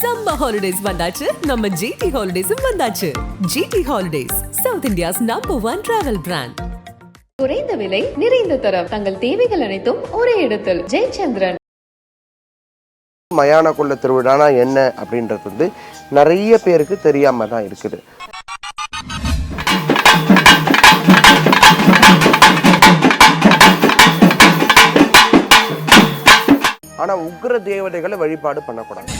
Summer holidays வந்தாச்சு. நம்ம GT ஹாலிடேஸும் வந்தாச்சு. GT holidays South India's number one travel brand குறைந்த விலை நிறைந்த தரம். தங்கள் தேவைகள் அனைத்தும் ஒரே இடத்தில். ஜெயச்சந்திரன். மயான கொள்ள திருவிழானா என்ன அப்படின்றது வந்து நிறைய பேருக்கு தெரியாம தான் இருக்குது. ஆனா உக்ர தேவதைகளை வழிபாடு பண்ணக்கூடாது.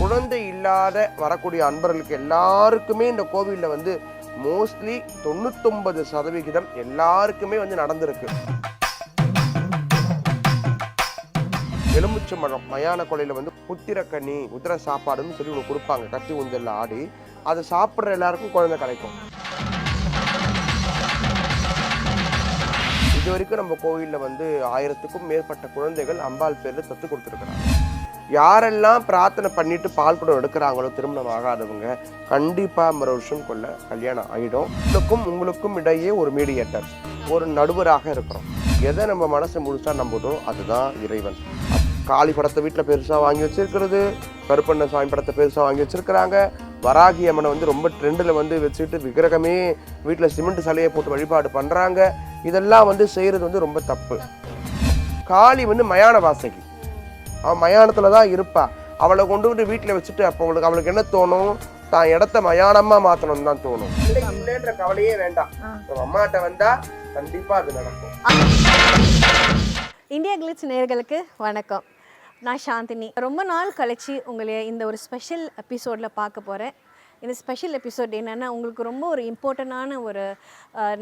குழந்தை இல்லாத வரக்கூடிய அன்பர்களுக்கு எல்லாருக்குமே இந்த கோவிலில் வந்து மோஸ்ட்லி தொண்ணூத்தொன்பது சதவிகிதம் எல்லாருக்குமே வந்து நடந்திருக்கு. எலுமிச்சை மரம் மயான கொலையில் வந்து புத்திரக்கனி உதிர சாப்பாடுன்னு சொல்லி ஒன்று கொடுப்பாங்க. கத்தி ஊஞ்சல்ல ஆடி. அதை சாப்பிட்ற எல்லாருக்கும் குழந்தை கிடைக்கும். இது வரைக்கும் நம்ம கோவிலில் வந்து ஆயிரத்துக்கும் மேற்பட்ட குழந்தைகள் அம்பாள் பேரில் தத்து கொடுத்துருக்குறாங்க. யாரெல்லாம் பிரார்த்தனை பண்ணிட்டு பால் குடம் எடுக்கிறாங்களோ திருமணம் ஆகாதவங்க கண்டிப்பா மறு வருஷம் கொள்ள கல்யாணம் ஆகிடும் உங்களுக்கும் உங்களுக்கும் இடையே ஒரு மீடியேட்டர் ஒரு நடுவராக இருக்கிறோம். எதை நம்ம மனசு முழுசா நம்புதோ அதுதான் இறைவன். காளி படத்தை வீட்டில் பெருசாக வாங்கி வச்சிருக்கிறது கருப்பண்ண சாமி படத்தை பெருசாக வாங்கி வச்சிருக்கிறாங்க. வராகி அம்மனை வந்து ரொம்ப ட்ரெண்டில் வந்து வச்சுட்டு விக்கிரகமே வீட்டில் சிமெண்ட் சிலையை போட்டு வழிபாடு பண்ணுறாங்க இதெல்லாம் வந்து செய்கிறது வந்து ரொம்ப தப்பு. காளி வந்து மயான வாசகி. அவன் மயானத்தில் தான் இருப்பா. அவளை கொண்டு வந்து வீட்டில் வச்சுட்டு அப்போ அவளுக்கு அவளுக்கு என்ன தோணும்? தான் இடத்த மயானமாக மாற்றணும்னு தான் தோணும். இல்லை இல்லைன்ற கவலையே வேண்டாம். அம்மாட்ட வந்தா கண்டிப்பாக அது நடக்கும். இந்தியா கிளிட்ஸ் நேயர்களுக்கு வணக்கம். நான் சாந்தினி. ரொம்ப நாள் கழிச்சு உங்களை இந்த ஒரு ஸ்பெஷல் எபிசோடில் பார்க்க போகிறேன் இந்த ஸ்பெஷல் எபிசோட் என்னென்னா உங்களுக்கு ரொம்ப ஒரு இம்பார்ட்டண்டான ஒரு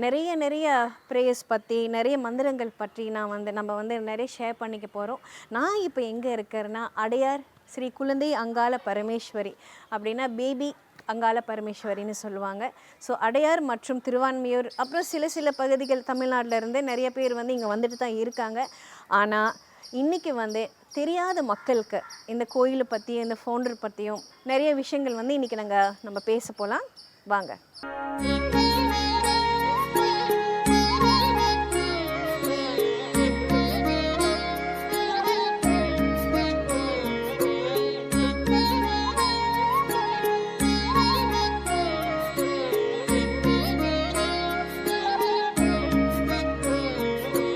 நிறைய நிறைய ப்ரேயர்ஸ் பற்றி நிறைய மந்திரங்கள் பற்றி நான் வந்து நம்ம வந்து நிறைய ஷேர் பண்ணிக்க போகிறோம் நான் இப்போ எங்கே இருக்கிறேன்னா அடையார் ஸ்ரீ குழந்தை அங்காள பரமேஸ்வரி அப்படின்னா பேபி அங்காள பரமேஸ்வரின்னு சொல்லுவாங்க. ஸோ அடையார் மற்றும் திருவான்மையூர் அப்புறம் சில சில பகுதிகள் தமிழ்நாட்டில் இருந்து நிறைய பேர் வந்து இங்கே வந்துட்டு தான் இருக்காங்க. ஆனால் இன்றைக்கி வந்து தெரியாத மக்களுக்கு இந்த கோயிலை பற்றியும் இந்த ஃபவுண்டர் பற்றியும் நிறைய விஷயங்கள் வந்து இன்றைக்கி நாங்கள் நம்ம பேச போகலாம் வாங்க.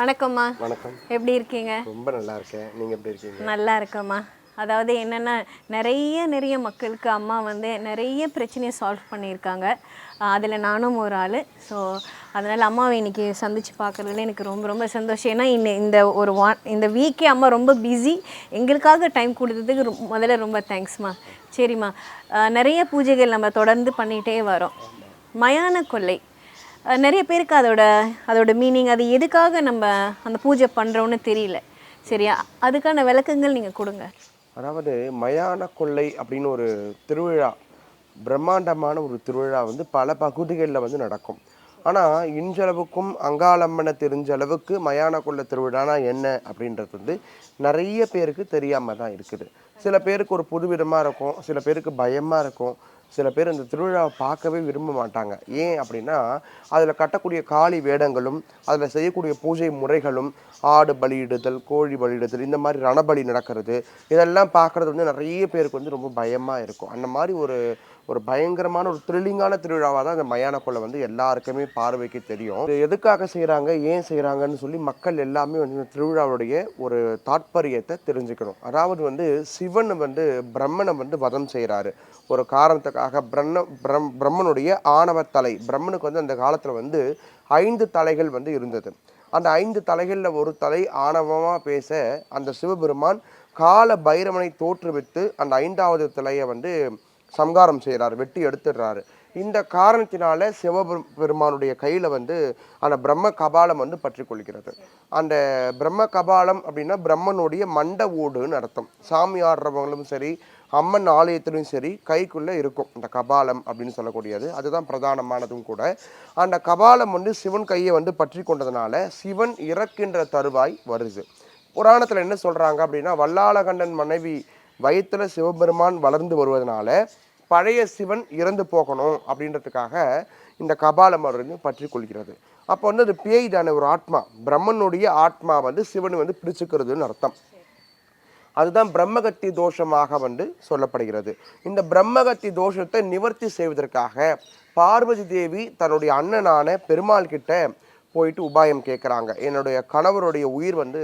வணக்கம்மா. வணக்கம். எப்படி இருக்கீங்க? ரொம்ப நல்லா இருக்கேன். நீங்கள் எப்படி இருக்கீங்க? நல்லா இருக்கம்மா. அதாவது என்னென்னா நிறைய நிறைய மக்களுக்கு அம்மா வந்து நிறைய பிரச்சனையை சால்வ் பண்ணியிருக்காங்க. அதில் நானும் ஒரு ஆள். ஸோ அதனால் அம்மாவை இன்னைக்கு சந்திச்சு பார்க்குறதுல எனக்கு ரொம்ப ரொம்ப சந்தோஷம். ஏன்னா இன்ன இந்த ஒரு வா இந்த வீக்கே அம்மா ரொம்ப பிஸி எங்களுக்காக டைம் கொடுத்ததுக்கு முதல்ல ரொம்ப தேங்க்ஸ்மா சரிம்மா. நிறைய பூஜைகள் நம்ம தொடர்ந்து பண்ணிகிட்டே வரோம். மயான கொள்ளை. நிறைய பேருக்கு அதோட அதோட மீனிங் அது எதுக்காக நம்ம அந்த பூஜை பண்ணுறோன்னு தெரியல. சரியா? அதுக்கான விளக்கங்கள் நீங்கள் கொடுங்க. அதாவது மயான கொள்ளை அப்படின்னு ஒரு திருவிழா பிரம்மாண்டமான ஒரு திருவிழா வந்து பல பகுதிகளில் வந்து நடக்கும். ஆனால் இன்றளவுக்கும் அங்காளம்மனை தெரிஞ்ச அளவுக்கு மயான கொள்ளை திருவிழானா என்ன அப்படின்றது வந்து நிறைய பேருக்கு தெரியாமல் தான் இருக்குது. சில பேருக்கு ஒரு புதுவிதமாக இருக்கும் சில பேருக்கு பயமாக இருக்கும். சில பேர் இந்த திருவிழாவை பார்க்கவே விரும்ப மாட்டாங்க. ஏன் அப்படின்னா அதில் கட்டக்கூடிய காளி வேடங்களும் அதில் செய்யக்கூடிய பூஜை முறைகளும் ஆடு பலியிடுதல் கோழி பலியிடுதல் இந்த மாதிரி ரணபலி நடக்கிறது இதெல்லாம் பார்க்குறது வந்து நிறைய பேருக்கு வந்து ரொம்ப பயமாக இருக்கும். அந்த மாதிரி ஒரு ஒரு பயங்கரமான ஒரு த்ரில்லிங்கான திருவிழாவாக தான் இந்த மயான கொலை வந்து எல்லாருக்குமே பார்வைக்கு தெரியும். இது எதுக்காக செய்கிறாங்க ஏன் செய்கிறாங்கன்னு சொல்லி மக்கள் எல்லாமே வந்து இந்த திருவிழாவுடைய ஒரு தாற்பயத்தை தெரிஞ்சுக்கணும். அதாவது வந்து சிவன் வந்து பிரம்மனை வந்து வதம் செய்கிறாரு ஒரு காரணத்துக்காக பிரம்ம பிரம் பிரம்மனுடைய ஆணவ தலை பிரம்மனுக்கு வந்து அந்த காலத்தில் வந்து ஐந்து தலைகள் வந்து இருந்தது. அந்த ஐந்து தலைகளில் ஒரு தலை ஆணவமாக பேச அந்த சிவபெருமான் கால பைரவனை தோற்றுவித்து அந்த ஐந்தாவது தலையை வந்து சம்காரம் செய்கிறார் வெட்டி எடுத்துடுறாரு. இந்த காரணத்தினால சிவபெருமானுடைய பெருமானுடைய கையில் வந்து அந்த பிரம்ம கபாலம் வந்து பற்றி கொள்கிறது. அந்த பிரம்ம கபாலம் அப்படின்னா பிரம்மனுடைய மண்ட ஓடுன்னு அர்த்தம். சாமி ஆடுறவங்களும் சரி அம்மன் ஆலயத்திலும் சரி கைக்குள்ளே இருக்கும் இந்த கபாலம் அப்படின்னு சொல்லக்கூடியது. அதுதான் பிரதானமானதும் கூட. அந்த கபாலம் வந்து சிவன் கையை வந்து பற்றி கொண்டதுனால சிவன் இறக்கின்ற தருவாய் வருது. புராணத்தில் என்ன சொல்கிறாங்க அப்படின்னா வல்லாளகண்டன் மனைவி வயிற்றுல சிவபெருமான் வளர்ந்து வருவதனால பழைய சிவன் இறந்து போகணும் அப்படின்றதுக்காக இந்த கபால மருந்து பற்றி கொள்கிறது. அப்போ வந்து அது பேய் தானே ஒரு ஆத்மா. பிரம்மனுடைய ஆத்மா வந்து சிவன் வந்து பிடிச்சுக்கிறதுன்னு அர்த்தம். அதுதான் பிரம்மகத்தி தோஷமாக வந்து சொல்லப்படுகிறது. இந்த பிரம்மகத்தி தோஷத்தை நிவர்த்தி செய்வதற்காக பார்வதி தேவி தன்னுடைய அண்ணனான பெருமாள் கிட்ட போயிட்டு உபாயம் கேட்குறாங்க என்னுடைய கணவருடைய உயிர் வந்து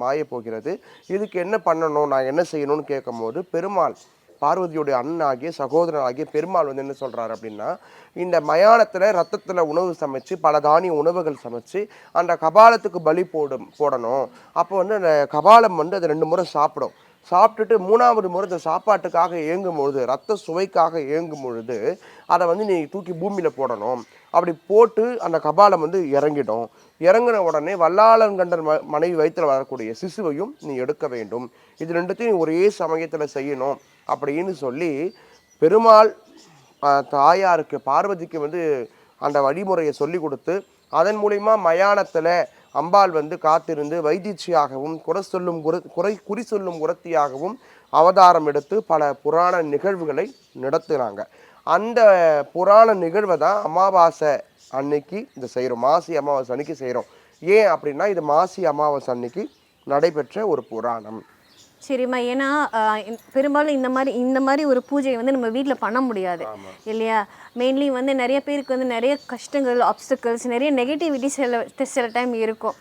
மாயப் போகிறது. இதுக்கு என்ன பண்ணணும்? நான் என்ன செய்யணும்னு கேட்கும்போது பெருமாள் பார்வதியுடைய அண்ணனாகிய சகோதரனாகிய பெருமாள் வந்து என்ன சொல்கிறாரு அப்படின்னா இந்த மயானத்தில் ரத்தத்தில் உணவு சமைச்சு பல தானிய உணவுகள் சமைச்சு அந்த கபாலத்துக்கு பலி போடும் போடணும். அப்போ வந்து அந்த கபாலம் வந்து அது ரெண்டு முறை சாப்பிடும். சாப்பிட்டுட்டு மூணாவது முறை இந்த சாப்பாட்டுக்காக இயங்கும் பொழுது ரத்த சுவைக்காக ஏங்கும் பொழுது அதை வந்து நீ தூக்கி பூமியில் போடணும். அப்படி போட்டு அந்த கபாலம் வந்து இறங்கிடும். இறங்கின உடனே வல்லாளங்கண்டர் ம மனைவி வயிற்றில் வரக்கூடிய சிசுவையும் நீ எடுக்க வேண்டும். இது ரெண்டுத்தையும் நீ ஒரே சமயத்தில் செய்யணும் அப்படின்னு சொல்லி பெருமாள் தாயாருக்கு பார்வதிக்கு வந்து அந்த வழிமுறையை சொல்லி கொடுத்து அதன் மூலிமா மயானத்தில் அம்பாள் வந்து காத்திருந்து வைத்தீச்சியாகவும் குறை சொல்லும் குர குறை குறி சொல்லும் குரத்தியாகவும் அவதாரம் எடுத்து பல புராண நிகழ்வுகளை நடத்துகிறாங்க அந்த புராண நிகழ்வை தான் அமாவாசை அன்னைக்கு இந்த செய்கிறோம். மாசி அமாவாசை அன்னைக்கு செய்கிறோம். ஏன் அப்படின்னா இது மாசி அமாவாசை அன்னைக்கு நடைபெற்ற ஒரு புராணம். சரிம்மா. ஏன்னா பெரும்பாலும் இந்த மாதிரி இந்த மாதிரி ஒரு பூஜையை வந்து நம்ம வீட்டில் பண்ண முடியாது. இல்லையா? மெயின்லி வந்து நிறைய பேருக்கு வந்து நிறைய கஷ்டங்கள் ஆப்ஸ்டக்கிள்ஸ் நிறைய நெகட்டிவிட்டி சில சில டைம் இருக்கும்.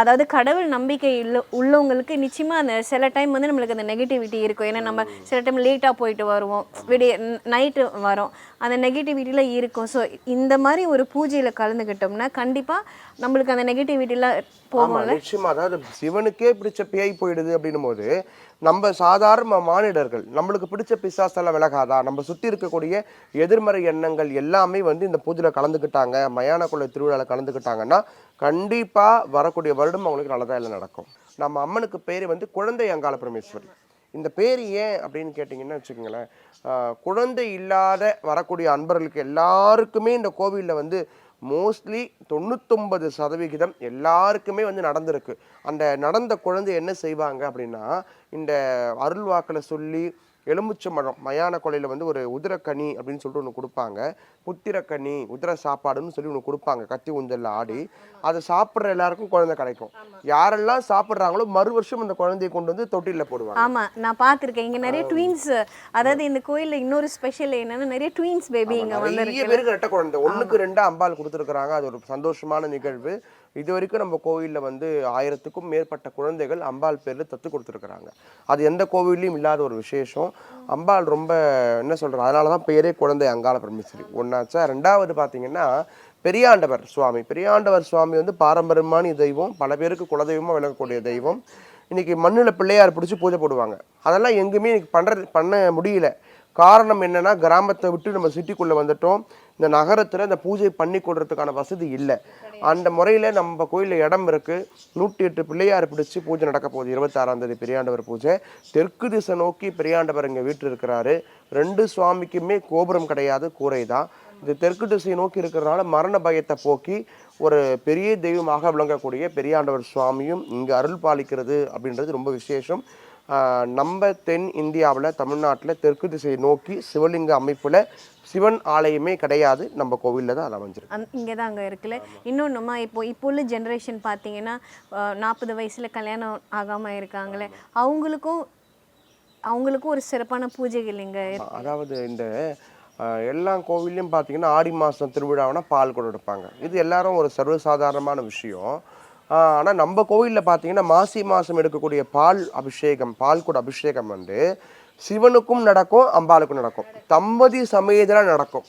அதாவது கடவுள் நம்பிக்கை உள்ள உள்ளவங்களுக்கு நிச்சயமாக அந்த சில டைம் வந்து நம்மளுக்கு அந்த நெகட்டிவிட்டி இருக்கும். ஏன்னா நம்ம சில டைம் லேட்டாக போயிட்டு வருவோம். விடிய நைட்டு வரோம். அந்த நெகட்டிவிட்டியில் இருக்கும். ஸோ இந்த மாதிரி ஒரு பூஜையில் கலந்துக்கிட்டோம்னா கண்டிப்பாக நம்மளுக்கு அந்த நெகட்டிவிட்டிலாம் ஆமா போகும்ல? நிச்சயமா. அதாவது சிவனுக்கே பிடிச்ச பேய் போயிடுது அப்படின்னும் போது நம்ம சாதாரண மானிடர்கள் நம்மளுக்கு பிடிச்ச பிசாசெல்லாம் விலகாதா? நம்ம சுத்தி இருக்கக்கூடிய எதிர்மறை எண்ணங்கள் எல்லாமே வந்து இந்த பூஜையில கலந்துக்கிட்டாங்க மயான கொள்ளை திருவிழாவில் கலந்துக்கிட்டாங்கன்னா கண்டிப்பா வரக்கூடிய வருடம் அவங்களுக்கு நல்லதா இல்லை நடக்கும். நம்ம அம்மனுக்கு பேர் வந்து குழந்தை அங்காள பரமேஸ்வரி. இந்த பேர் ஏன் அப்படின்னு கேட்டிங்கன்னா வச்சுக்கோங்களேன் குழந்தை இல்லாத வரக்கூடிய அன்பர்களுக்கு எல்லாருக்குமே இந்த கோவிலில் வந்து மோஸ்ட்லி தொண்ணூத்தொம்பது சதவிகிதம் எல்லாருக்குமே வந்து நடந்திருக்கு. அந்த நடந்த குழந்தை என்ன செய்வாங்க அப்படின்னா இந்த அருள்வாக்கில் சொல்லி எலுமிச்சம்பழம் மயான கொலையில் வந்து ஒரு உதிரக்கனி அப்படின்னு சொல்லிட்டு ஒன்று கொடுப்பாங்க. புத்திரக்கனி உதிர சாப்பாடுன்னு சொல்லி ஒன்று கொடுப்பாங்க. கத்தி ஊஞ்சல்ல ஆடி. அதை சாப்பிட்ற எல்லாருக்கும் குழந்தை கிடைக்கும். யாரெல்லாம் சாப்பிட்றாங்களோ மறு வருஷம் அந்த குழந்தையை கொண்டு வந்து தொட்டிலில் போடுவாங்க. ஆமா நான் பார்த்திருக்கேன். இங்க நிறைய ட்வின்ஸ் அதாவது இந்த கோயில்ல இன்னொரு ஸ்பெஷல் என்னன்னா நிறைய ட்வின்ஸ் பேபி இங்க வந்து நிறைய பேருக்கு ரெட்டை குழந்தை. ஒண்ணுக்கு ரெண்டா அம்பாள் கொடுத்துருக்குறாங்க. அது ஒரு சந்தோஷமான நிகழ்வு. இது வரைக்கும் நம்ம கோவில்ல வந்து ஆயிரத்துக்கும் மேற்பட்ட குழந்தைகள் அம்பாள் பேரில் தத்து கொடுத்துருக்குறாங்க. அது எந்த கோவில்லையும் இல்லாத ஒரு விசேஷம். அம்பாள் ரொம்ப என்ன சொல்கிறது அதனால தான் பேரே குழந்தை அங்காள பரமேஸ்வரி. ஒன்றாச்சா ரெண்டாவது பார்த்தீங்கன்னா பெரியாண்டவர் சுவாமி. பெரியாண்டவர் சுவாமி வந்து பாரம்பரியமான தெய்வம். பல பேருக்கு குலதெய்வமாக விளங்கக்கூடிய தெய்வம். இன்றைக்கி மண்ணில் பிள்ளையார் பிடிச்சி பூஜை போடுவாங்க. அதெல்லாம் எங்குமே இன்றைக்கி பண்ணுறது பண்ண முடியல. காரணம் என்னென்னா கிராமத்தை விட்டு நம்ம சிட்டிக்குள்ளே வந்துட்டோம். இந்த நகரத்தில் இந்த பூஜை பண்ணி கொடுறதுக்கான வசதி இல்லை. அந்த முறையில் நம்ம கோயிலில் இடம் இருக்குது நூற்றி எட்டு பிள்ளையார் பிடிச்சி பூஜை நடக்க போகுது. இருபத்தாறாம் தேதி பெரியாண்டவர் பூஜை. தெற்கு திசை நோக்கி பெரியாண்டவர் இங்கே வீட்டு இருக்கிறாரு. ரெண்டு சுவாமிக்குமே கோபுரம் கிடையாது கூரை தான் இது தெற்கு திசையை நோக்கி இருக்கிறதுனால மரண பயத்தை போக்கி ஒரு பெரிய தெய்வமாக விளங்கக்கூடிய பெரியாண்டவர் சுவாமியும் இங்கே அருள் பாலிக்கிறது அப்படின்றது ரொம்ப விசேஷம். நம்ம தென் இந்தியாவில் தமிழ்நாட்டில் தெற்கு திசையை நோக்கி சிவலிங்க அமைப்பில் சிவன் ஆலயமே கிடையாது. நம்ம கோவிலில் தான் அது அமைஞ்சிருக்கு. இங்கே தான் அங்கே இருக்குல்ல. இன்னொன்றுமா இப்போ இப்போ உள்ள ஜென்ரேஷன் பார்த்தீங்கன்னா நாற்பது வயசில் கல்யாணம் ஆகாமல் இருக்காங்களே. அவங்களுக்கும் அவங்களுக்கும் ஒரு சிறப்பான பூஜைகள் இங்கே அதாவது இந்த எல்லா கோவில்லையும் பார்த்தீங்கன்னா ஆடி மாதம் திருவிழாவுனா பால் குடம் எடுப்பாங்க. இது எல்லாரும் ஒரு சர்வசாதாரணமான விஷயம். ஆனால் நம்ம கோவிலில் பார்த்தீங்கன்னா மாசி மாதம் எடுக்கக்கூடிய பால் அபிஷேகம் பால் கூட அபிஷேகம் வந்து சிவனுக்கும் நடக்கும் அம்பாளுக்கும் நடக்கும். தம்பதி சமயத்தில் நடக்கும்.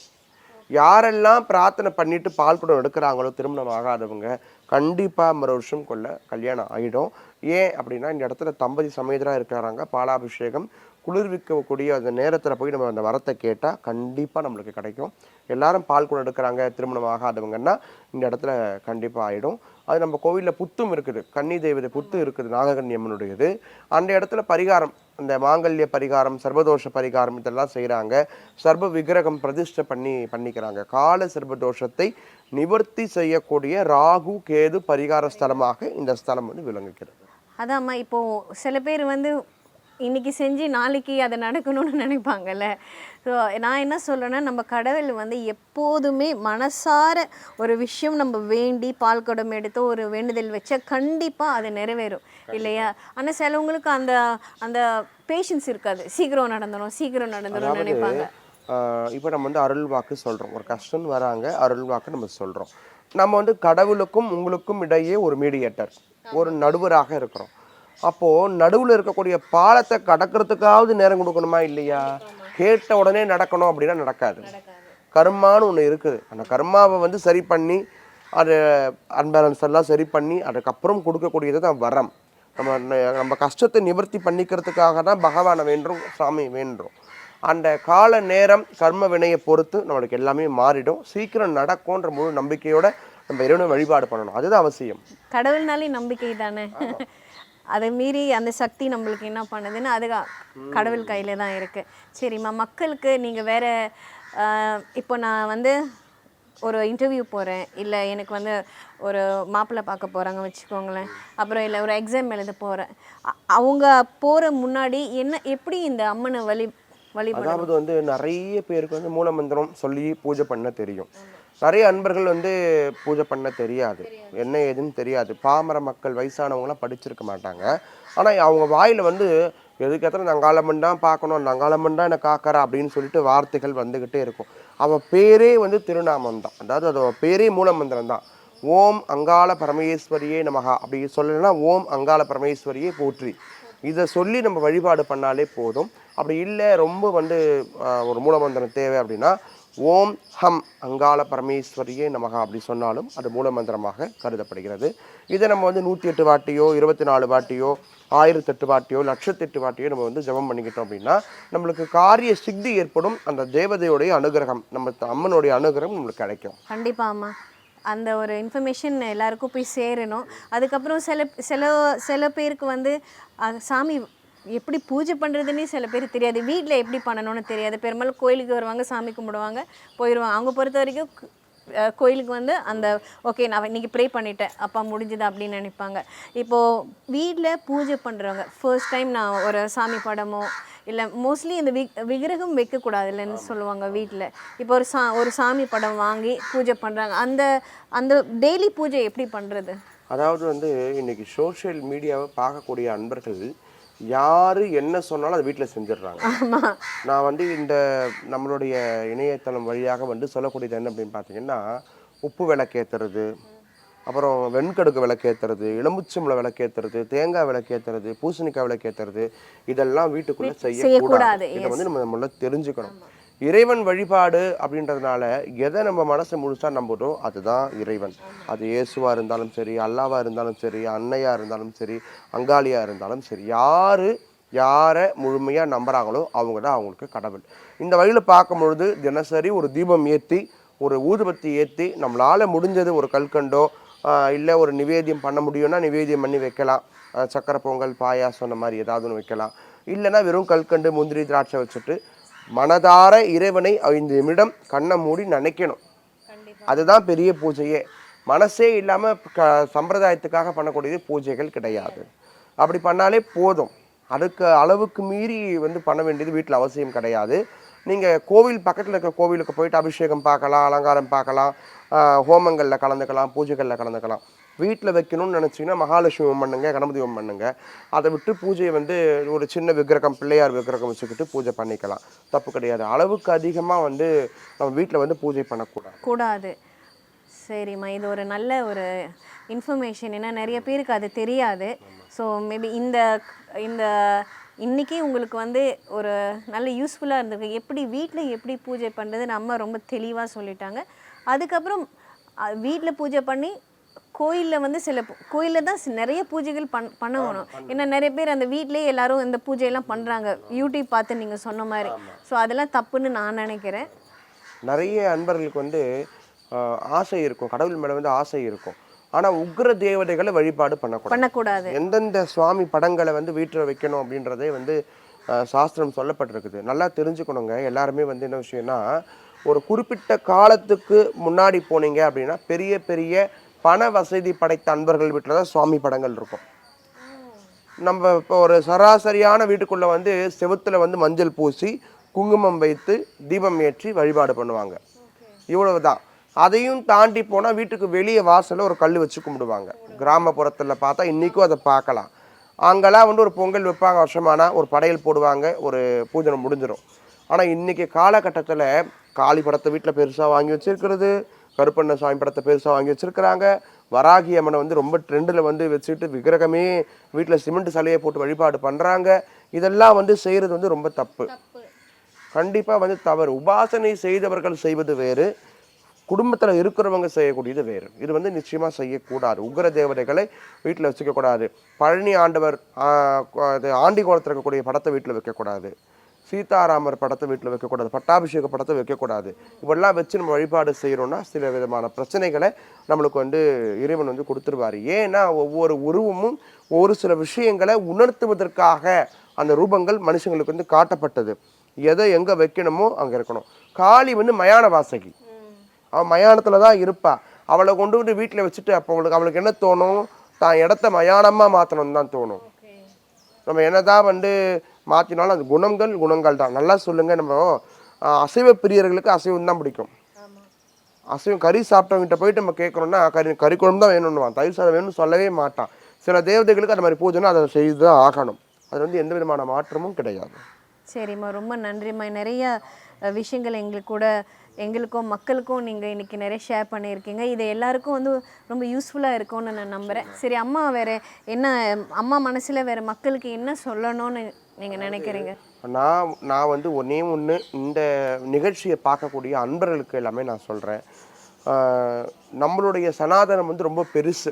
யாரெல்லாம் பிரார்த்தனை பண்ணிட்டு பால் குடம் எடுக்கிறாங்களோ திருமணம் ஆகாதவங்க கண்டிப்பாக மறு வருஷம் கொள்ள கல்யாணம் ஆகிடும் ஏன் அப்படின்னா இந்த இடத்துல தம்பதி சமேதராக இருக்கிறாங்க பாலாபிஷேகம் குளிர்விக்கக்கூடிய அந்த நேரத்தில் போய் நம்ம அந்த வரத்தை கேட்டால் கண்டிப்பாக நம்மளுக்கு கிடைக்கும். எல்லாரும் பால் குடம் எடுக்கிறாங்க திருமணம் ஆகாதவங்கன்னா இந்த இடத்துல கண்டிப்பாக ஆகிடும் அது நம்ம கோவிலில் புத்தும் இருக்குது. கன்னி தெய்வதை புத்து இருக்குது நாககன்யம்மனுடையது அந்த இடத்துல பரிகாரம் அந்த மாங்கல்ய பரிகாரம் சர்வதோஷ பரிகாரம் இதெல்லாம் செய்கிறாங்க சர்வ விக்கிரகம் பிரதிஷ்டை பண்ணி பண்ணிக்கிறாங்க. கால சர்வதோஷத்தை நிவர்த்தி செய்யக்கூடிய ராகு கேது பரிகார ஸ்தலமாக இந்த ஸ்தலம் வந்து விளங்குகிறது. அதாம்மா இப்போது சில பேர் வந்து இன்னைக்கு செஞ்சு நாளைக்கு அதை நடக்கணும்னு நினைப்பாங்கல்ல. ஸோ நான் என்ன சொல்கிறேன்னா நம்ம கடவுள் வந்து எப்போதுமே மனசார ஒரு விஷயம் நம்ம வேண்டி பால் குடம் எடுத்து ஒரு வேண்டுதல் வச்சா கண்டிப்பாக அது நிறைவேறும் இல்லையா? ஆனால் சிலவங்களுக்கு அந்த அந்த பேஷன்ஸ் இருக்காது. சீக்கிரம் நடந்துடும் சீக்கிரம் நடந்துடும் நினைப்பாங்க. இப்போ நம்ம வந்து அருள் வாக்கு சொல்கிறோம் ஒரு கஷ்டம் வராங்க அருள் வாக்கு நம்ம சொல்கிறோம் நம்ம வந்து கடவுளுக்கும் உங்களுக்கும் இடையே ஒரு மீடியேட்டர் ஒரு நடுவராக இருக்கிறோம். அப்போது நடுவில் இருக்கக்கூடிய பாலத்தை கடக்கிறதுக்காவது நேரம் கொடுக்கணுமா இல்லையா? கேட்ட உடனே நடக்கணும் அப்படின்னா நடக்காது. கர்மான்னு ஒன்று இருக்குது. அந்த கர்மாவை வந்து சரி பண்ணி அது அன்பேலன்ஸ் எல்லாம் சரி பண்ணி அதுக்கப்புறம் கொடுக்கக்கூடியது தான் வரம். நம்ம நம்ம கஷ்டத்தை நிவர்த்தி பண்ணிக்கிறதுக்காக தான் பகவானை வேண்டுறோம் சாமி வேண்டுறோம். அந்த கால நேரம் கர்ம வினையை பொறுத்து நம்மளுக்கு எல்லாமே மாறிடும். சீக்கிரம் நடக்கும்ன்ற முழு நம்பிக்கையோட நம்ம இறைவனை வழிபாடு பண்ணணும். அதுதான் அவசியம். கடவுள்னாலே நம்பிக்கை தானே? அதை மீறி அந்த சக்தி நம்மளுக்கு என்ன பண்ணுதுன்னு அது கடவுள் கையில தான் இருக்கு. சரிம்மா மக்களுக்கு நீங்கள் வேற இப்போ நான் வந்து ஒரு இன்டர்வியூ போகிறேன் இல்லை எனக்கு வந்து ஒரு மாப்பிள்ளை பார்க்க போகிறாங்க வச்சுக்கோங்களேன். அப்புறம் இல்லை ஒரு எக்ஸாம் எழுத போகிறேன் அவங்க போகிற முன்னாடி என்ன எப்படி இந்த அம்மனை வழி வழி அதாவது வந்து நிறைய பேருக்கு வந்து மூலமந்திரம் சொல்லி பூஜை பண்ண தெரியும். நிறைய அன்பர்கள் வந்து பூஜை பண்ண தெரியாது. என்ன ஏதுன்னு தெரியாது. பாமர மக்கள் வயசானவங்களாம் படிச்சிருக்க மாட்டாங்க. ஆனால் அவங்க வாயில் வந்து எதுக்கு எத்தனை நங்காளம்மன் தான் பார்க்கணும் நங்காளம்மன் தான் என்னை காக்கறா அப்படின்னு சொல்லிட்டு வார்த்தைகள் வந்துக்கிட்டே இருக்கும். அவள் பேரே வந்து திருநாமம் தான். அதாவது அதோட பேரே மூலமந்திரம் தான். ஓம் அங்காள பரமேஸ்வரியே நமகா. அப்படி சொல்லலைன்னா ஓம் அங்காள பரமேஸ்வரியே போற்றி. இதை சொல்லி நம்ம வழிபாடு பண்ணாலே போதும். அப்படி இல்லை ரொம்ப வந்து ஒரு மூலமந்திரம் தேவை அப்படின்னா ஓம் ஹம் அங்காள பரமேஸ்வரியே நமகா அப்படி சொன்னாலும் அது மூலமந்திரமாக கருதப்படுகிறது. இதை நம்ம வந்து நூற்றி எட்டு வாட்டியோ இருபத்தி நாலு வாட்டியோ ஆயிரத்தெட்டு வாட்டியோ லட்சத்தெட்டு வாட்டியோ நம்ம வந்து ஜெபம் பண்ணிக்கிட்டோம் அப்படின்னா நம்மளுக்கு காரிய சித்தி ஏற்படும். அந்த தேவதையுடைய அனுகிரகம் நம்ம அம்மனுடைய அனுகிரகம் நம்மளுக்கு கிடைக்கும். கண்டிப்பாம்மா அந்த ஒரு இன்ஃபர்மேஷன் எல்லாருக்கும் போய் சேரணும். அதுக்கப்புறம் சில சில சில பேருக்கு வந்து சாமி எப்படி பூஜை பண்ணுறதுன்னே சில பேர் தெரியாது. வீட்டில் எப்படி பண்ணணும்னு தெரியாது. பெரும்பாலும் கோயிலுக்கு வருவாங்க சாமி கும்பிடுவாங்க போயிடுவாங்க அவங்க பொறுத்த வரைக்கும் கோயிலுக்கு வந்து அந்த ஓகே நான் இன்னைக்கு ப்ரே பண்ணிட்டேன். அப்பா முடிஞ்சுது அப்படின்னு நினைப்பாங்க. இப்போது வீட்டில் பூஜை பண்ணுறவங்க ஃபர்ஸ்ட் டைம் நான் ஒரு சாமி படமோ இல்லை மோஸ்ட்லி இந்த வி விக்கிரகம் வைக்கக்கூடாது இல்லைன்னு சொல்லுவாங்க வீட்டில் இப்போ ஒரு சா ஒரு சாமி படம் வாங்கி பூஜை பண்ணுறாங்க அந்த அந்த டெய்லி பூஜை எப்படி பண்ணுறது அதாவது வந்து இன்றைக்கி சோஷியல் மீடியாவை பார்க்கக்கூடிய அன்பர்கள் யாரு என்ன சொன்னாலும் அதை வீட்டில் செஞ்சிடுறாங்க. நான் வந்து இந்த நம்மளுடைய இணையதளம் வழியாக வந்து சொல்லக்கூடியது என்ன அப்படின்னு பார்த்தீங்கன்னா உப்பு விளக்கேற்றுறது அப்புறம் வெண்கடுக்கு விளக்கேற்றுறது எலும்புச்சம்பளம் விளக்கேற்றுறது தேங்காய் விளக்கேற்றுறது பூசணிக்காய் விளக்கேற்றுறது இதெல்லாம் வீட்டுக்குள்ளே செய்யக்கூடாது, இதை வந்து நம்ம முதல்ல தெரிஞ்சுக்கணும். இறைவன் வழிபாடு அப்படின்றதுனால எதை நம்ம மனசு முழுசாக நம்புகிறோம் அதுதான் இறைவன். அது இயேசுவாக இருந்தாலும் சரி அல்லாவாக இருந்தாலும் சரி அன்னையாக இருந்தாலும் சரி அங்காளியாக இருந்தாலும் சரி யார் யாரை முழுமையாக நம்புகிறாங்களோ அவங்க தான் அவங்களுக்கு கடவுள். இந்த வழியில் பார்க்கும் பொழுது தினசரி ஒரு தீபம் ஏற்றி ஒரு ஊதுபத்தி ஏற்றி நம்மளால முடிஞ்சது ஒரு கல்கண்டோ இல்லை ஒரு நிவேதியம் பண்ண முடியும்னா நிவேதியம் பண்ணி வைக்கலாம். சக்கரை பொங்கல் பாயாசம் அந்த மாதிரி ஏதாவது ஒன்று வைக்கலாம். இல்லைன்னா வெறும் கல்கண்டு முந்திரி திராட்சை வச்சுட்டு மனதார இறைவனை ஐந்து நிமிடம் கண்ணை மூடி நினைக்கணும் அதுதான் பெரிய பூஜையே. மனசே இல்லாமல் க சம்பிரதாயத்துக்காக பண்ணக்கூடியது பூஜைகள் கிடையாது. அப்படி பண்ணாலே போதும். அதுக்கு அளவுக்கு மீறி வந்து பண்ண வேண்டியது வீட்டில் அவசியம் கிடையாது. நீங்கள் கோவில் பக்கத்தில் இருக்க கோவிலுக்கு போயிட்டு அபிஷேகம் பார்க்கலாம் அலங்காரம் பார்க்கலாம் ஹோமங்களில் கலந்துக்கலாம் பூஜைகளில் கலந்துக்கலாம். வீட்டில் வைக்கணும்னு நினச்சிங்கன்னா மகாலட்சுமி ஹோமம் பண்ணுங்க கணபதி பண்ணுங்க. அதை விட்டு பூஜையை வந்து ஒரு சின்ன விக்கிரகம் பிள்ளையார் விக்கிரகம் வச்சுக்கிட்டு பூஜை பண்ணிக்கலாம். தப்பு கிடையாது. அளவுக்கு அதிகமாக வந்து நம்ம வீட்டில் வந்து பூஜை பண்ணக்கூடாது. கூடாது. சரிம்மா இது ஒரு நல்ல ஒரு இன்ஃபர்மேஷன் ஏன்னா நிறைய பேருக்கு அது தெரியாது. ஸோ மேபி இந்த இந்த இன்னைக்கு உங்களுக்கு வந்து ஒரு நல்ல யூஸ்ஃபுல்லாக இருந்திருக்கு. எப்படி வீட்டில் எப்படி பூஜை பண்ணுறதுன்னு அம்மா ரொம்ப தெளிவாக சொல்லிட்டாங்க. அதுக்கப்புறம் வீட்டில் பூஜை பண்ணி கோயிலில் வந்து சில கோயிலில் தான் நிறைய பூஜைகள் பண் பண்ணணும். ஏன்னா நிறைய பேர் அந்த வீட்டிலேயே எல்லாரும் இந்த பூஜையெல்லாம் பண்ணுறாங்க யூடியூப் பார்த்து நீங்கள் சொன்ன மாதிரி. ஸோ அதெல்லாம் தப்புன்னு நான் நினைக்கிறேன். நிறைய அன்பர்களுக்கு வந்து ஆசை இருக்கும். கடவுள் மேலே வந்து ஆசை இருக்கும். ஆனால் உக்ர தேவதைகளை வழிபாடு பண்ணக்கூடாது. பண்ணக்கூடாது. எந்தெந்த சுவாமி படங்களை வந்து வீட்டில் வைக்கணும் அப்படின்றதே வந்து சாஸ்திரம் சொல்லப்பட்டிருக்குது. நல்லா தெரிஞ்சுக்கணுங்க. எல்லாருமே வந்து என்ன விஷயம்னா ஒரு குறிப்பிட்ட காலத்துக்கு முன்னாடி போனீங்க அப்படின்னா பெரிய பெரிய பண வசதி படைத்த அன்பர்கள் வீட்டில் தான் சுவாமி படங்கள் இருக்கும். நம்ம இப்போ ஒரு சராசரியான வீட்டுக்குள்ளே வந்து செவுத்துல வந்து மஞ்சள் பூசி குங்குமம் வைத்து தீபம் ஏற்றி வழிபாடு பண்ணுவாங்க. இவ்வளவு தான் அதையும் தாண்டி போனால் வீட்டுக்கு வெளியே வாசலில் ஒரு கல் வச்சு கும்பிடுவாங்க. கிராமப்புறத்தில் பார்த்தா இன்றைக்கும் அதை பார்க்கலாம். அங்கெல்லாம் வந்து ஒரு பொங்கல் வைப்பாங்க வருஷமானா ஒரு படையல் போடுவாங்க ஒரு பூஜனை முடிஞ்சிடும் ஆனால் இன்றைக்கி காலகட்டத்தில் காளி படத்தை வீட்டில் பெருசாக வாங்கி வச்சுருக்கிறது கருப்பண்ண சாமி படத்தை பெருசாக வாங்கி வச்சிருக்கிறாங்க. வராகி அம்மனை வந்து ரொம்ப ட்ரெண்டில் வந்து வச்சுட்டு விக்கிரகமே வீட்டில் சிமெண்ட் சிலையை போட்டு வழிபாடு பண்ணுறாங்க இதெல்லாம் வந்து செய்கிறது வந்து ரொம்ப தப்பு. கண்டிப்பாக வந்து தவறு. உபாசனை செய்தவர்கள் செய்வது வேறு. குடும்பத்தில் இருக்கிறவங்க செய்யக்கூடியது வேறு. இது வந்து நிச்சயமாக செய்யக்கூடாது. உக்ர தேவதைகளை வீட்டில் வச்சுக்கக்கூடாது. பழனி ஆண்டவர் ஆண்டி கோலத்தில் இருக்கக்கூடிய படத்தை வீட்டில் வைக்கக்கூடாது. சீதாராமர் படத்தை வீட்டில் வைக்கக்கூடாது பட்டாபிஷேக படத்தை வைக்கக்கூடாது. இப்படிலாம் வச்சு நம்ம வழிபாடு செய்கிறோம்னா சில விதமான பிரச்சனைகளை நம்மளுக்கு வந்து இறைவன் வந்து கொடுத்துருவார். ஏன்னா ஒவ்வொரு உருவமும் ஒரு சில விஷயங்களை உணர்த்துவதற்காக அந்த ரூபங்கள் மனுஷங்களுக்கு வந்து காட்டப்பட்டது. எதை எங்கே வைக்கணுமோ அங்கே இருக்கணும். காளி வந்து மயான வாசகி அவள் மயானத்தில் தான் இருப்பா. அவளை கொண்டு வந்து வீட்டில் வச்சுட்டு அப்போ அவளுக்கு அவளுக்கு என்ன தோணும்? தான் இடத்த மயானமாக மாற்றணும்னு தான் தோணும். நம்ம என்னதான் வந்து மாற்றினாலும் அது குணங்கள் குணங்கள் தான். நல்லா சொல்லுங்க நம்ம அசைவ பிரியர்களுக்கு அசைவம் தான் பிடிக்கும். அசைவம் கறி சாப்பிட்டவங்கிட்ட போயிட்டு நம்ம கேட்குறோம்னா கறி கறி குழம்பு தான் வேணும்னுவான். தயிர் சாதம் வேணும்னு சொல்லவே மாட்டான். சில தேவதைகளுக்கு அந்த மாதிரி பூஜைனா அதை செய்து தான் ஆகணும். அது வந்து எந்த விதமான மாற்றமும் கிடையாது. சரிம்மா ரொம்ப நன்றிம்மா. நிறைய விஷயங்கள் எங்களுக்கு கூட எங்களுக்கும் மக்களுக்கும் நீங்கள் இன்னைக்கு நிறைய ஷேர் பண்ணியிருக்கீங்க. இது எல்லாருக்கும் வந்து ரொம்ப யூஸ்ஃபுல்லாக இருக்கும்னு நான் நம்புகிறேன் சரி அம்மா வேற என்ன அம்மா மனசில் வேற மக்களுக்கு என்ன சொல்லணும்னு நீங்கள் நினைக்கிறீங்க? நான் நான் வந்து ஒன்றே ஒன்று இந்த நிகழ்ச்சியை பார்க்கக்கூடிய அன்பர்களுக்கு எல்லாமே நான் சொல்கிறேன் நம்மளுடைய சனாதனம் வந்து ரொம்ப பெருசு.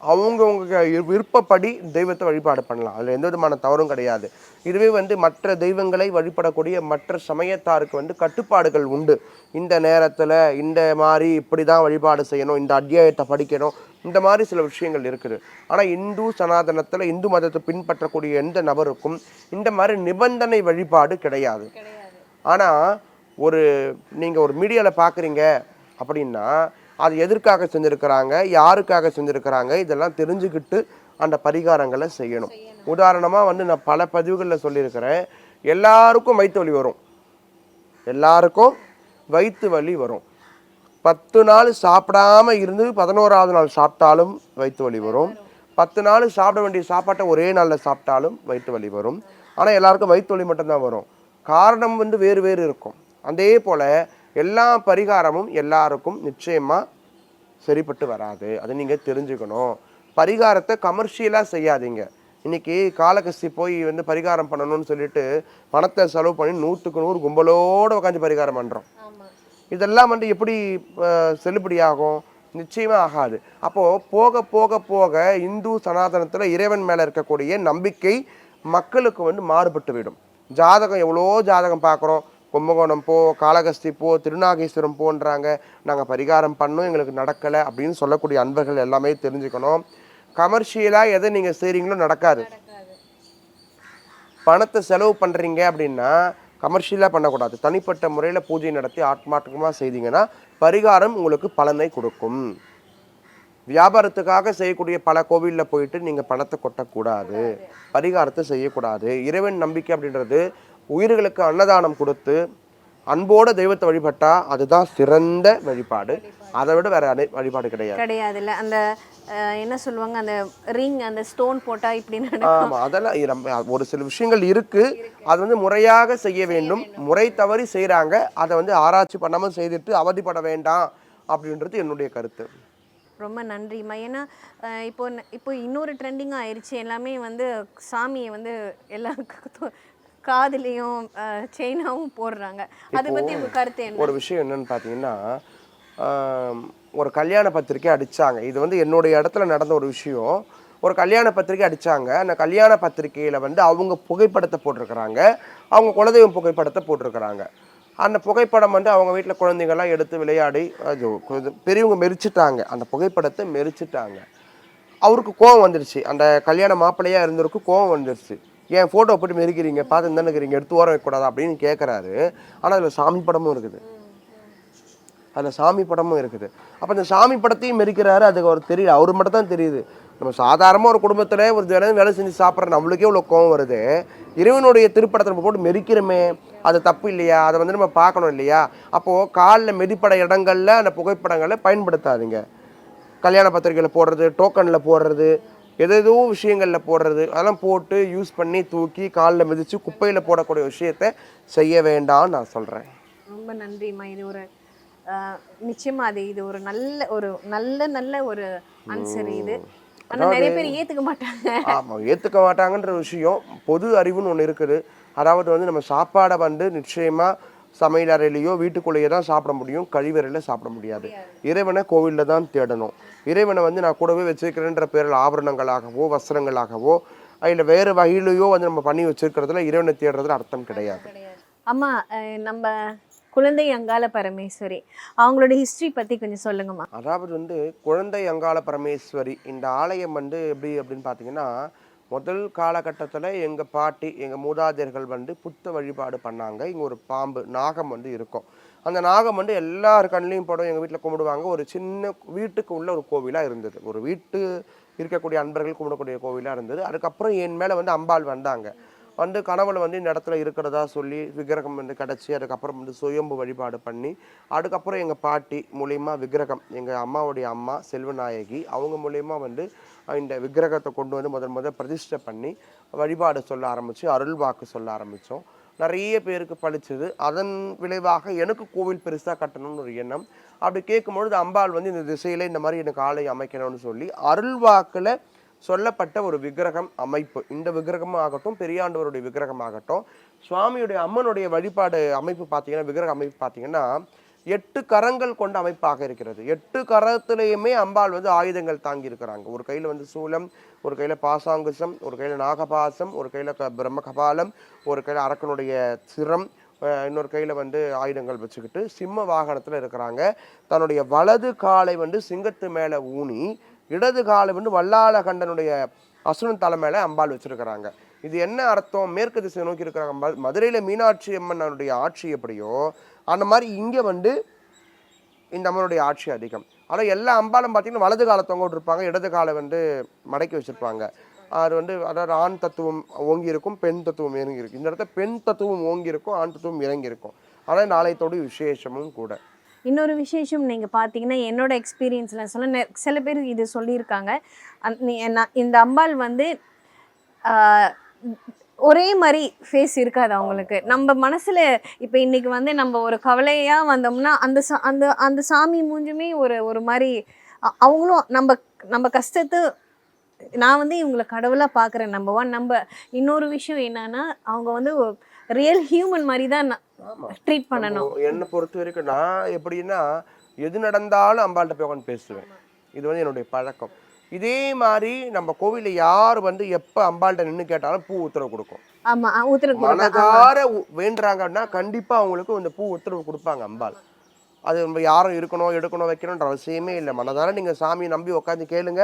அவங்கவுங்க விருப்பப்படி தெய்வத்தை வழிபாடு பண்ணலாம். அதில் எந்த விதமான தவறும் கிடையாது. இதுவே வந்து மற்ற தெய்வங்களை வழிபடக்கூடிய மற்ற சமயத்தாருக்கு வந்து கட்டுப்பாடுகள் உண்டு. இந்த நேரத்தில் இந்த மாதிரி இப்படி தான் வழிபாடு செய்யணும் இந்த அத்தியாயத்தை படிக்கணும் இந்த மாதிரி சில விஷயங்கள் இருக்குது. ஆனால் இந்து சனாதனத்தில் இந்து மதத்தை பின்பற்றக்கூடிய எந்த நபருக்கும் இந்த மாதிரி நிபந்தனை வழிபாடு கிடையாது. ஆனால் ஒரு நீங்கள் ஒரு மீடியாவில் பார்க்குறீங்க அப்படின்னா அது எதற்காக செஞ்சுருக்கிறாங்க யாருக்காக செஞ்சுருக்கிறாங்க இதெல்லாம் தெரிஞ்சுக்கிட்டு அந்த பரிகாரங்களை செய்யணும். உதாரணமாக வந்து நான் பல பதிவுகளில் சொல்லியிருக்கிறேன். எல்லாருக்கும் வயிற்று வலி வரும். எல்லாருக்கும் வயிற்று வலி வரும். பத்து நாள் சாப்பிடாம இருந்து பதினோராவது நாள் சாப்பிட்டாலும் வயிற்று வலி வரும். பத்து நாள் சாப்பிட வேண்டிய சாப்பாட்டை ஒரே நாளில் சாப்பிட்டாலும் வயிற்று வலி வரும். ஆனால் எல்லாருக்கும் வயிற்று வலி மட்டும்தான் வரும். காரணம் வந்து வேறு வேறு இருக்கும். அதே போல் எல்லா பரிகாரமும் எல்லாருக்கும் நிச்சயமாக சரிப்பட்டு வராது. அதை நீங்கள் தெரிஞ்சுக்கணும். பரிகாரத்தை கமர்ஷியலாக செய்யாதீங்க. இன்னைக்கு காலகஸ்தி போய் வந்து பரிகாரம் பண்ணணும்னு சொல்லிட்டு பணத்தை செலவு பண்ணி நூற்றுக்கு நூறு கும்பலோடு உட்காந்து பரிகாரம் பண்ணுறோம் இதெல்லாம் வந்து எப்படி செல்லுபடியாகும்? நிச்சயமா ஆகாது. அப்போது போக போக போக இந்து சனாதனத்தில் இறைவன் மேலே இருக்கக்கூடிய நம்பிக்கை மக்களுக்கு வந்து மாறுபட்டு விடும். ஜாதகம் எவ்வளோ ஜாதகம் பார்க்குறோம் கும்பகோணம் போ காளகஸ்தி போ திருநாகேஸ்வரம் போன்றாங்க. நாங்கள் பரிகாரம் பண்ணோம் எங்களுக்கு நடக்கலை அப்படின்னு சொல்லக்கூடிய அன்பர்கள் எல்லாமே தெரிஞ்சுக்கணும். கமர்ஷியலாக எதை நீங்கள் செய்கிறீங்களோ நடக்காது. பணத்தை செலவு பண்ணுறீங்க அப்படின்னா கமர்ஷியலாக பண்ணக்கூடாது. தனிப்பட்ட முறையில் பூஜை நடத்தி ஆத்மார்த்தமாக செய்தீங்கன்னா பரிகாரம் உங்களுக்கு பலனை கொடுக்கும். வியாபாரத்துக்காக செய்யக்கூடிய பல கோவிலில் போயிட்டு நீங்கள் பணத்தை கொட்டக்கூடாது. பரிகாரத்தை செய்யக்கூடாது. இறைவன் நம்பிக்கை அப்படின்றது உயிர்களுக்கு அன்னதானம் கொடுத்து அன்போட தெய்வத்தை வழிபட்டா அதுதான் சிறந்த வழிபாடு. அதை விட வேற வழிபாடு கிடையாது. கிடையாதுல்ல. அந்த அஹ், என்ன சொல்லுவாங்க? அந்த ரிங் அந்த ஸ்டோன் போட்டா இப்படி ஆமா அதெல்லாம் நம்ம ஒரு சில விஷயங்கள் இருக்கு. அது வந்து முறையாக செய்ய வேண்டும். முறை தவறி செய்றாங்க. அதை வந்து ஆராய்ச்சி பண்ணாம செய்துட்டு அவதிப்பட வேண்டாம் அப்படின்றது என்னுடைய கருத்து. ரொம்ப நன்றிம்மா. ஏன்னா இப்போ இப்போ இன்னொரு ட்ரெண்டிங்காக ஆயிடுச்சு எல்லாமே வந்து சாமியை வந்து எல்லா காதுலேயும் செயினாவும் போடுறாங்க. அதை பற்றி உங்கள் கருத்து என்ன? ஒரு விஷயம் என்னன்னு பார்த்தீங்கன்னா ஒரு கல்யாண பத்திரிக்கை அடிச்சாங்க. இது வந்து என்னுடைய இடத்துல நடந்த ஒரு விஷயம். ஒரு கல்யாண பத்திரிக்கை அடிச்சாங்க. அந்த கல்யாண பத்திரிக்கையில் வந்து அவங்க புகைப்படத்தை போட்டிருக்கிறாங்க. அவங்க குலதெய்வம் புகைப்படத்தை போட்டிருக்கிறாங்க. அந்த புகைப்படம் வந்து அவங்க வீட்டில் குழந்தைங்கள்லாம் எடுத்து விளையாடி பெரியவங்க மெரிச்சிட்டாங்க. அந்த புகைப்படத்தை மெரிச்சிட்டாங்க. அவருக்கு கோவம் வந்துருச்சு. அந்த கல்யாண மாப்பிள்ளையா இருந்தவருக்கு கோவம் வந்துருச்சு. ஏன் ஃபோட்டோ போட்டு மெரிக்கிறீங்க? பார்த்து தானே இருக்கிறீங்க எடுத்து ஓரம் வைக்கக்கூடாது? அப்படின்னு கேட்குறாரு ஆனால் அதில் சாமி படமும் இருக்குது. அதில் சாமி படமும் இருக்குது. அப்போ இந்த சாமி படத்தையும் மெரிக்கிறாரு. அதுக்கு அவர் தெரியல அவர் மட்டும் தான் தெரியுது. நம்ம சாதாரணமாக ஒரு குடும்பத்தில் ஒரு தினம் வேலை செஞ்சு சாப்பிட்ற நம்மளுக்கே இவ்வளோ கோவம் வருது. இறைவனுடைய திருப்படத்தை நம்ம போட்டு மெரிக்கிறோமே. அது தப்பு இல்லையா? அதை வந்து நம்ம பார்க்கணும் இல்லையா? அப்போது காலில் மெதிப்பட இடங்களில் அந்த புகைப்படங்களை பயன்படுத்தாதீங்க. கல்யாண பத்திரிக்கையில் போடுறது டோக்கனில் போடுறது எதேதோ விஷயங்களில் போடுறது அதெல்லாம் போட்டு யூஸ் பண்ணி தூக்கி காலில் மிதித்து குப்பையில் போடக்கூடிய விஷயத்த செய்ய வேண்டாம்னு நான் சொல்கிறேன் ரொம்ப நன்றிம்மா. இது ஒரு நிச்சயமா அது இது ஒரு நல்ல ஒரு நல்ல நல்ல ஒரு ஆன்சர் இது. ஆனா நிறைய பேர் ஏத்துக்க மாட்டாங்க. ஆமாம் ஏற்றுக்க மாட்டாங்கன்ற விஷயம் பொது அறிவுன்னு ஒன்று இருக்குது. அதாவது வந்து நம்ம சாப்பாடை வந்து நிச்சயமாக சமையல் அறையிலையோ வீட்டுக்குள்ளேயே தான் சாப்பிட முடியும். கழிவறையில் சாப்பிட முடியாது. இறைவனை கோவிலில் தான் தேடணும். இறைவனை வந்து நான் கூடவே வச்சிருக்கிறேன்ற பேரில் ஆபரணங்களாகவோ வஸ்திரங்களாகவோ இல்லை வேறு வகையிலையோ வந்து நம்ம பண்ணி வச்சிருக்கிறதுல இறைவனை தேடுறதுல அர்த்தம் கிடையாது. அம்மா நம்ம குழந்தை அங்காள பரமேஸ்வரி அவங்களோட ஹிஸ்டரி பத்தி கொஞ்சம் சொல்லுங்கம்மா. அதாவது வந்து குழந்தை அங்காள பரமேஸ்வரி இந்த ஆலயம் வந்து எப்படி அப்படின்னு பார்த்தீங்கன்னா முதல் காலகட்டத்தில் எங்கள் பாட்டி எங்கள் மூதாதையர்கள் வந்து புத்த வழிபாடு பண்ணாங்க. இங்கே ஒரு பாம்பு நாகம் வந்து இருக்கும். அந்த நாகம் வந்து எல்லார் கண்ணிலையும் படம். எங்கள் வீட்டில் கும்பிடுவாங்க. ஒரு சின்ன வீட்டுக்கு உள்ள ஒரு கோவிலாக இருந்தது. ஒரு வீட்டு இருக்கக்கூடிய அன்பர்கள் கும்பிடக்கூடிய கோவிலாக இருந்தது. அதுக்கப்புறம் என் மேலே வந்து அம்பாள் வந்தாங்க. வந்து கனவுல வந்து இந்த இடத்துல இருக்கிறதா சொல்லி விக்கிரகம் வந்து கிடச்சி அதுக்கப்புறம் வந்து சுயம்பு வழிபாடு பண்ணி அதுக்கப்புறம் எங்கள் பாட்டி மூலயமா விக்கிரகம் எங்கள் அம்மாவுடைய அம்மா செல்வநாயகி அவங்க மூலயமா வந்து இந்த விக்கிரகத்தை கொண்டு வந்து முதல் முதல் பிரதிஷ்டை பண்ணி வழிபாடு சொல்ல ஆரம்பித்து அருள் வாக்கு சொல்ல ஆரம்பித்தோம் நிறைய பேருக்கு பழிச்சது. அதன் விளைவாக எனக்கு கோவில் பெருசாக கட்டணும்னு ஒரு எண்ணம். அப்படி கேட்கும்பொழுது அம்பாள் வந்து இந்த திசையில் இந்த மாதிரி எனக்கு ஆலை அமைக்கணும்னு சொல்லி அருள்வாக்கில் சொல்லப்பட்ட ஒரு விக்கிரகம் அமைப்பு. இந்த விக்கிரகமும் ஆகட்டும் பெரியாண்டவருடைய விக்கிரகம் ஆகட்டும் சுவாமியுடைய அம்மனுடைய வழிபாடு அமைப்பு பார்த்தீங்கன்னா விக்கிரக அமைப்பு பார்த்தீங்கன்னா எட்டு கரங்கள் கொண்ட அமைப்பாக இருக்கிறது. எட்டு கரத்துலேயுமே அம்பாள் வந்து ஆயுதங்கள் தாங்கி இருக்கிறாங்க ஒரு கையில் வந்து சூலம் ஒரு கையில் பாசாங்குசம் ஒரு கையில் நாகபாசம் ஒரு கையில் க பிரம்ம கபாலம் ஒரு கையில் அரக்கனுடைய சிரம் இன்னொரு கையில் வந்து ஆயுதங்கள் வச்சுக்கிட்டு சிம்ம வாகனத்தில் இருக்கிறாங்க. தன்னுடைய வலது காலை வந்து சிங்கத்து மேலே ஊனி இடது காலை வந்து வல்லாளகண்டனுடைய அசுரன் தலை மேலே அம்பாள் வச்சுருக்கிறாங்க. இது என்ன அர்த்தம்? மேற்கு திசை நோக்கி இருக்கிறாங்க மதுரையில் மீனாட்சி அம்மனுடைய ஆட்சி எப்படியோ அந்த மாதிரி இங்கே வந்து இந்த அம்மனுடைய ஆட்சி அதிகம். ஆனால் எல்லா அம்பாலும் பார்த்திங்கன்னா வலது காலத்தவங்க விட்டுருப்பாங்க இருப்பாங்க இடது காலை வந்து மடக்கி வச்சுருப்பாங்க. அது வந்து அதாவது ஆண் தத்துவம் ஓங்கி இருக்கும் பெண் தத்துவம் இறங்கி இருக்கும் இந்த இடத்துல பெண் தத்துவம் ஓங்கி இருக்கும் ஆண் தத்துவம் இறங்கி இருக்கும் ஆனால் நாளையத்தோடு விசேஷமும் கூட. இன்னொரு விசேஷம் நீங்கள் பார்த்தீங்கன்னா என்னோட எக்ஸ்பீரியன்ஸில் சொல்ல சில பேர் இது சொல்லியிருக்காங்க. அந்- நீ- நான் இந்த அம்பாள் வந்து ஒரே மாதிரி ஃபேஸ் இருக்காது அவங்களுக்கு. நம்ம மனசில் இப்போ இன்னைக்கு வந்து நம்ம ஒரு கவலையாக வந்தோம்னா அந்த சா அந்த அந்த சாமி மூஞ்சுமே ஒரு ஒரு மாதிரி அவங்களும் நம்ம நம்ம கஷ்டத்தை நான் வந்து இவங்களை கடவுளாக பார்க்குறேன் நம்ப ஒன் நம்ம இன்னொரு விஷயம் என்னன்னா அவங்க வந்து ரியல் ஹியூமன் மாதிரி தான் ட்ரீட் பண்ணணும். என்னை பொறுத்த வரைக்கும் நான் எப்படின்னா எது நடந்தாலும் அம்பாள்கிட்ட போய் உட்காந்து பேசுவேன். இது வந்து என்னுடைய பழக்கம். இதே மாதிரி நம்ம கோவிலில் யார் வந்து எப்போ அம்பாள்கிட்ட நின்று கேட்டாலும் பூ உத்தரவு கொடுக்கும். மனதார வேண்டுறாங்கன்னா கண்டிப்பா அவங்களுக்கு இந்த பூ உத்தரவு கொடுப்பாங்க அம்பாள். அது நம்ம யாரும் இருக்கணும் எடுக்கணும் வைக்கணும்ன்ற அவசியமே இல்லை. மனதார நீங்க சாமியை நம்பி உட்காந்து கேளுங்க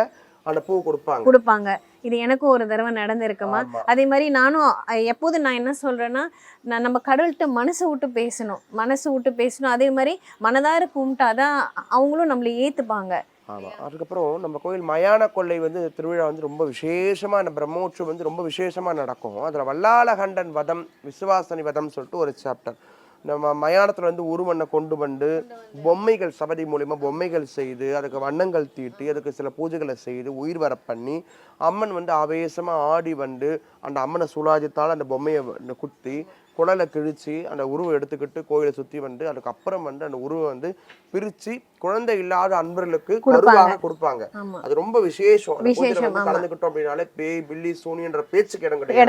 அந்த பூ கொடுப்பாங்க. கொடுப்பாங்க. இது எனக்கும் ஒரு தடவை நடந்திருக்குமா. அதே மாதிரி நானும் அ, எப்போதும் நான் என்ன சொல்றேன்னா நான் நம்ம கடவுள்கிட்ட மனசு விட்டு பேசணும். மனசு விட்டு பேசணும். அதே மாதிரி மனதார கும்பிட்டாதான் அவங்களும் நம்மளை ஏத்துப்பாங்க. ஆமா. அதுக்கப்புறம் நம்ம கோயில் மயான கொள்ளை வந்து திருவிழா வந்து ரொம்ப விசேஷமா அந்த பிரம்மோற்சவம் வந்து ரொம்ப விசேஷமா நடக்கும். அதுல வல்லாளகண்டன் வதம் விசுவாசனி வதம் சொல்லிட்டு ஒரு சாப்டர் நம்ம மயானத்துல வந்து உருவண்ணை கொண்டு வந்து பொம்மைகள் சபதி மூலியமா பொம்மைகள் செய்து அதுக்கு வண்ணங்கள் தீட்டி அதுக்கு சில பூஜைகளை செய்து உயிர் வர பண்ணி அம்மன் வந்து ஆவேசமா ஆடி வந்து அந்த அம்மனை சுலாஜித்தால் அந்த பொம்மையை குத்தி குடலை கிழிச்சு அந்த உருவம் எடுத்துக்கிட்டு கோயிலை சுத்தி வந்து அதுக்கப்புறம் வந்து அந்த உருவம் வந்து பிரிச்சு குழந்தை இல்லாத அன்பர்களுக்கு. கருவாக கொடுப்பாங்க. அது ரொம்ப விசேஷம். கலந்துக்கிட்டோம் அப்படின்னாலே பேய் பில்லி சூனியன்ற பேச்சுக்கு இடம் கிடையாது.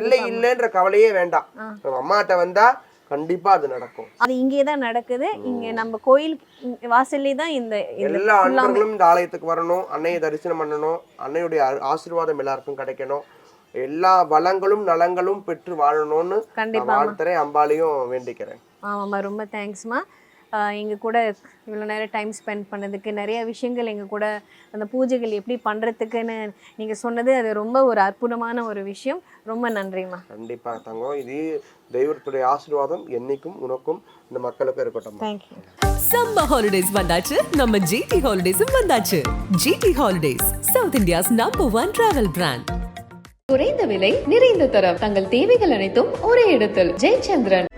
பிள்ளை இல்லைன்ற கவலையே வேண்டாம். அம்மாட்ட வந்தா கண்டிப்பா அது நடக்கும். அது இங்கே தான் நடக்குது. இங்க நம்ம கோயில் வாசல்லே தான் இந்த எல்லா. அன்பர்களும் இந்த ஆலயத்துக்கு வரணும். அன்னையை தரிசனம் பண்ணணும். அன்னையுடைய ஆசீர்வாதம் எல்லாருக்கும் கிடைக்கணும். எல்லா வளங்களும் நலங்களும் பெற்று வாழணும்னு கண்டிப்பா வாழ்த்துறேன் அம்பாலையும் வேண்டிக்கிறேன். ஆமாம்மா ரொம்ப தேங்க்ஸ்மா எங்கள் கூட இவ்வளோ நேரம் டைம் ஸ்பெண்ட் பண்ணதுக்கு நிறைய விஷயங்கள் எங்கள் கூட அந்த பூஜைகள் எப்படி பண்ணுறதுக்குன்னு நீங்கள் சொன்னது அது ரொம்ப ஒரு அற்புதமான ஒரு விஷயம். ரொம்ப நன்றிம்மா. கண்டிப்பா தங்கம். இது தெய்வத்துடைய ஆசீர்வாதம் என்னைக்கும் உனக்கும் இந்த மக்களுக்கும் இருக்கட்டும் தேங்க்யூ சம்மர் ஹாலிடேஸ் வந்தாச்சு. நம்ம ஜிடி ஹாலிடேஸும் வந்தாச்சு. GT holidays South India's number one travel brand குறைந்த விலை நிறைந்த தரம். தங்கள் தேவைகள் அனைத்தும் ஒரே இடத்தில். ஜெயச்சந்திரன்.